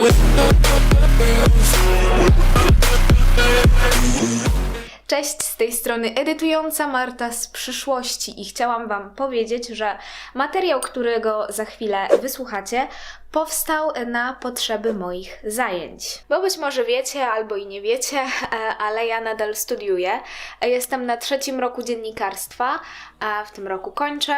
with Cześć, z tej strony edytująca Marta z przyszłości i chciałam Wam powiedzieć, że materiał, którego za chwilę wysłuchacie, powstał na potrzeby moich zajęć. Bo być może wiecie albo i nie wiecie, e, ale ja nadal studiuję. E, Jestem na trzecim roku dziennikarstwa, a w tym roku kończę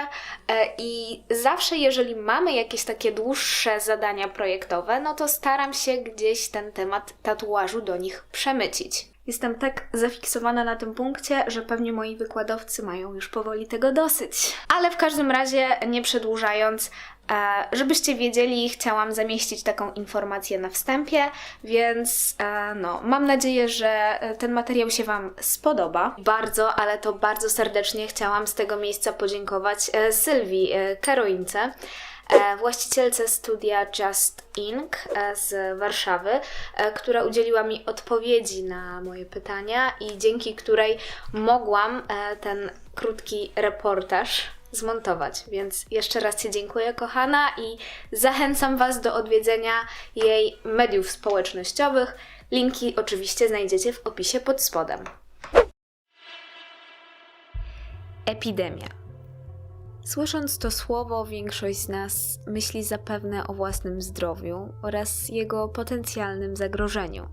e, i zawsze jeżeli mamy jakieś takie dłuższe zadania projektowe, no to staram się gdzieś ten temat tatuażu do nich przemycić. Jestem tak zafiksowana na tym punkcie, że pewnie moi wykładowcy mają już powoli tego dosyć. Ale w każdym razie, nie przedłużając, e, żebyście wiedzieli, chciałam zamieścić taką informację na wstępie, więc e, no, mam nadzieję, że ten materiał się Wam spodoba. Bardzo, ale to bardzo serdecznie chciałam z tego miejsca podziękować e, Sylwii e, Karoince e, właścicielce studia Just Ink e, z Warszawy, e, która udzieliła mi odpowiedzi na moje pytania i dzięki której mogłam e, ten krótki reportaż zmontować. Więc jeszcze raz Ci dziękuję, kochana, i zachęcam Was do odwiedzenia jej mediów społecznościowych. Linki oczywiście znajdziecie w opisie pod spodem. Epidemia. Słysząc to słowo, większość z nas myśli zapewne o własnym zdrowiu oraz jego potencjalnym zagrożeniu.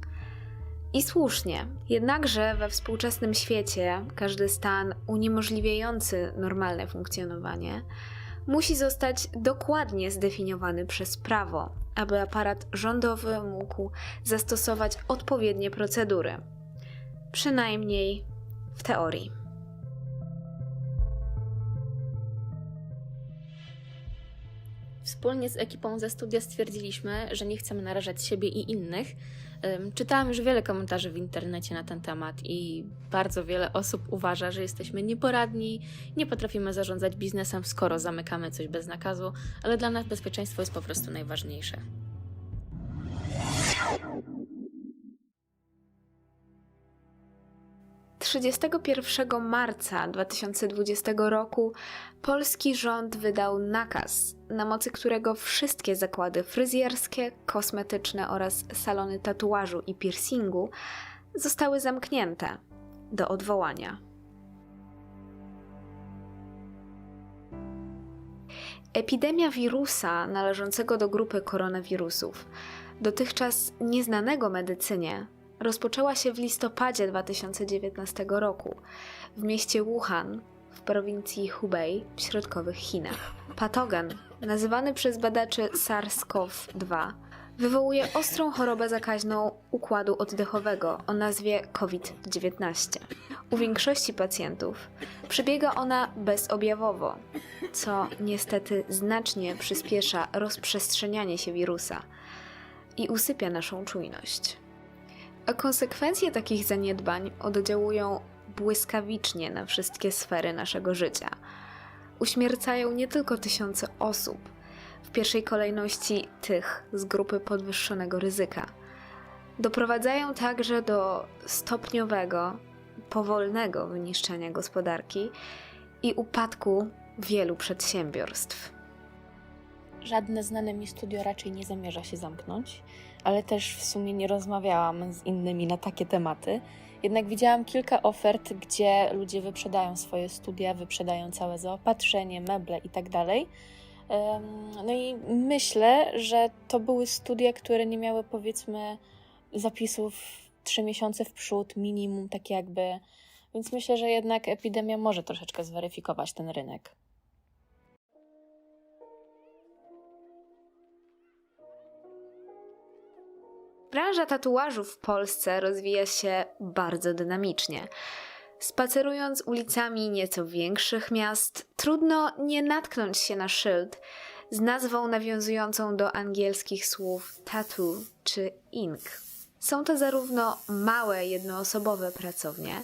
I słusznie, jednakże we współczesnym świecie każdy stan uniemożliwiający normalne funkcjonowanie musi zostać dokładnie zdefiniowany przez prawo, aby aparat rządowy mógł zastosować odpowiednie procedury. Przynajmniej w teorii. Wspólnie z ekipą ze studia stwierdziliśmy, że nie chcemy narażać siebie i innych. Czytałam już wiele komentarzy w internecie na ten temat i bardzo wiele osób uważa, że jesteśmy nieporadni, nie potrafimy zarządzać biznesem, skoro zamykamy coś bez nakazu, ale dla nas bezpieczeństwo jest po prostu najważniejsze. 31 marca 2020 roku polski rząd wydał nakaz, na mocy którego wszystkie zakłady fryzjerskie, kosmetyczne oraz salony tatuażu i piercingu zostały zamknięte do odwołania. Epidemia wirusa należącego do grupy koronawirusów, dotychczas nieznanego medycynie, rozpoczęła się w listopadzie 2019 roku w mieście Wuhan w prowincji Hubei w środkowych Chinach. Patogen, nazywany przez badaczy SARS-CoV-2, wywołuje ostrą chorobę zakaźną układu oddechowego o nazwie COVID-19. U większości pacjentów przebiega ona bezobjawowo, co niestety znacznie przyspiesza rozprzestrzenianie się wirusa i usypia naszą czujność. A konsekwencje takich zaniedbań oddziałują błyskawicznie na wszystkie sfery naszego życia. Uśmiercają nie tylko tysiące osób, w pierwszej kolejności tych z grupy podwyższonego ryzyka. Doprowadzają także do stopniowego, powolnego wyniszczenia gospodarki i upadku wielu przedsiębiorstw. Żadne znane mi studio raczej nie zamierza się zamknąć, ale też w sumie nie rozmawiałam z innymi na takie tematy. Jednak widziałam kilka ofert, gdzie ludzie wyprzedają swoje studia, wyprzedają całe zaopatrzenie, meble itd. Em, No i myślę, że to były studia, które nie miały powiedzmy zapisów trzy miesiące w przód, minimum, tak jakby. Więc myślę, że jednak epidemia może troszeczkę zweryfikować ten rynek. Branża tatuażu w Polsce rozwija się bardzo dynamicznie. Spacerując ulicami nieco większych miast, trudno nie natknąć się na szyld z nazwą nawiązującą do angielskich słów tattoo czy ink. Są to zarówno małe, jednoosobowe pracownie,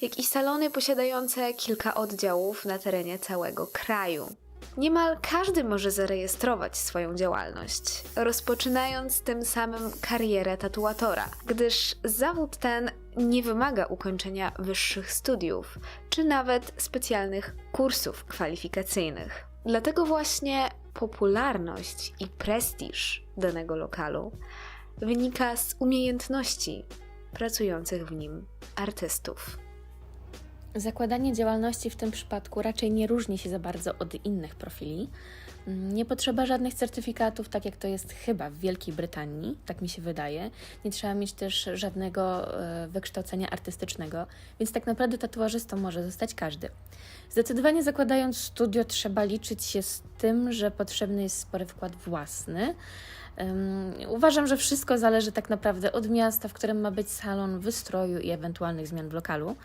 jak i salony posiadające kilka oddziałów na terenie całego kraju. Niemal każdy może zarejestrować swoją działalność, rozpoczynając tym samym karierę tatuatora, gdyż zawód ten nie wymaga ukończenia wyższych studiów, czy nawet specjalnych kursów kwalifikacyjnych. Dlatego właśnie popularność i prestiż danego lokalu wynika z umiejętności pracujących w nim artystów. Zakładanie działalności w tym przypadku raczej nie różni się za bardzo od innych profili. Mm, Nie potrzeba żadnych certyfikatów, tak jak to jest chyba w Wielkiej Brytanii, tak mi się wydaje. Nie trzeba mieć też żadnego e, wykształcenia artystycznego, więc tak naprawdę tatuażystą może zostać każdy. Zdecydowanie zakładając studio, trzeba liczyć się z tym, że potrzebny jest spory wkład własny. Ym, uważam, że wszystko zależy tak naprawdę od miasta, w którym ma być salon, wystroju i ewentualnych zmian w lokalu.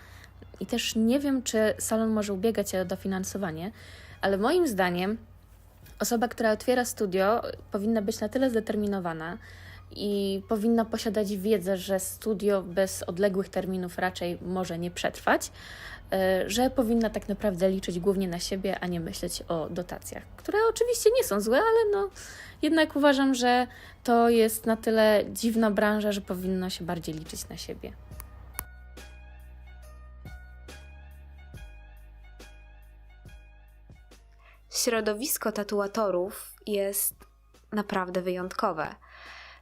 I też nie wiem, czy salon może ubiegać się o dofinansowanie, ale moim zdaniem osoba, która otwiera studio, powinna być na tyle zdeterminowana i powinna posiadać wiedzę, że studio bez odległych terminów raczej może nie przetrwać, e, że powinna tak naprawdę liczyć głównie na siebie, a nie myśleć o dotacjach, które oczywiście nie są złe, ale no jednak uważam, że to jest na tyle dziwna branża, że powinno się bardziej liczyć na siebie. Środowisko tatuatorów jest naprawdę wyjątkowe.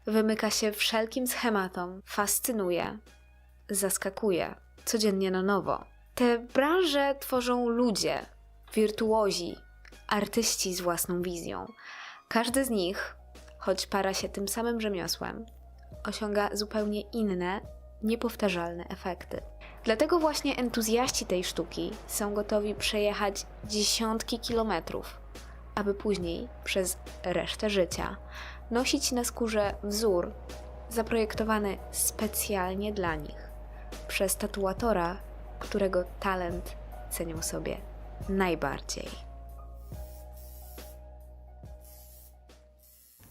Wymyka się wszelkim schematom, fascynuje, zaskakuje codziennie na nowo. Te branże tworzą ludzie, wirtuozi, artyści z własną wizją. Każdy z nich, choć para się tym samym rzemiosłem, osiąga zupełnie inne, niepowtarzalne efekty. Dlatego właśnie entuzjaści tej sztuki są gotowi przejechać dziesiątki kilometrów, aby później przez resztę życia nosić na skórze wzór zaprojektowany specjalnie dla nich przez tatuatora, którego talent cenią sobie najbardziej.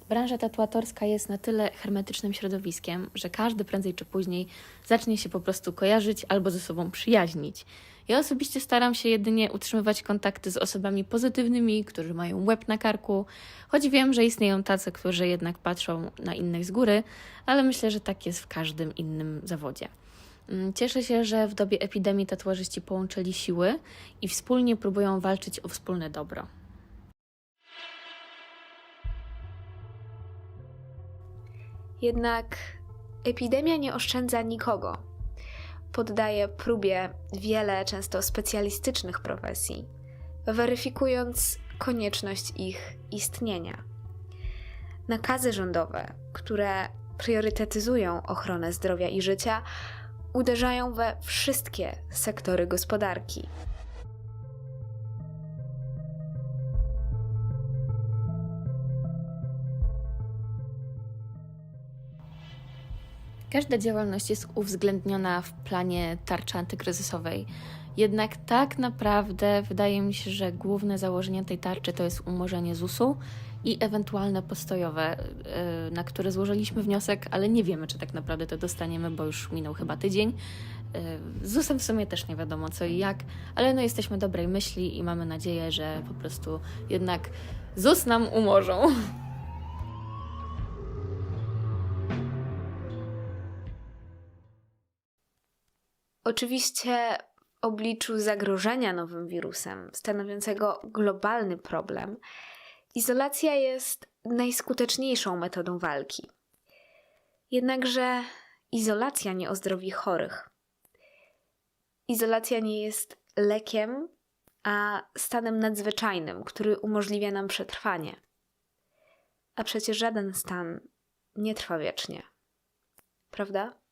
Branża tatuatorska jest na tyle hermetycznym środowiskiem, że każdy prędzej czy później zacznie się po prostu kojarzyć albo ze sobą przyjaźnić. Ja osobiście staram się jedynie utrzymywać kontakty z osobami pozytywnymi, którzy mają łeb na karku, choć wiem, że istnieją tacy, którzy jednak patrzą na innych z góry, ale myślę, że tak jest w każdym innym zawodzie. Mm, Cieszę się, że w dobie epidemii tatuażyści połączyli siły i wspólnie próbują walczyć o wspólne dobro. Jednak epidemia nie oszczędza nikogo. Poddaje próbie wiele często specjalistycznych profesji, weryfikując konieczność ich istnienia. Nakazy rządowe, które priorytetyzują ochronę zdrowia i życia, uderzają we wszystkie sektory gospodarki. Każda działalność jest uwzględniona w planie tarczy antykryzysowej. Jednak tak naprawdę wydaje mi się, że główne założenie tej tarczy to jest umorzenie ZUS-u i ewentualne postojowe, yy, na które złożyliśmy wniosek, ale nie wiemy, czy tak naprawdę to dostaniemy, bo już minął chyba tydzień. Yy, Z ZUS-em w sumie też nie wiadomo co i jak, ale no jesteśmy dobrej myśli i mamy nadzieję, że po prostu jednak ZUS nam umorzą. Oczywiście w obliczu zagrożenia nowym wirusem, stanowiącego globalny problem, izolacja jest najskuteczniejszą metodą walki. Jednakże izolacja nie ozdrowi chorych. Izolacja nie jest lekiem, a stanem nadzwyczajnym, który umożliwia nam przetrwanie. A przecież żaden stan nie trwa wiecznie. Prawda?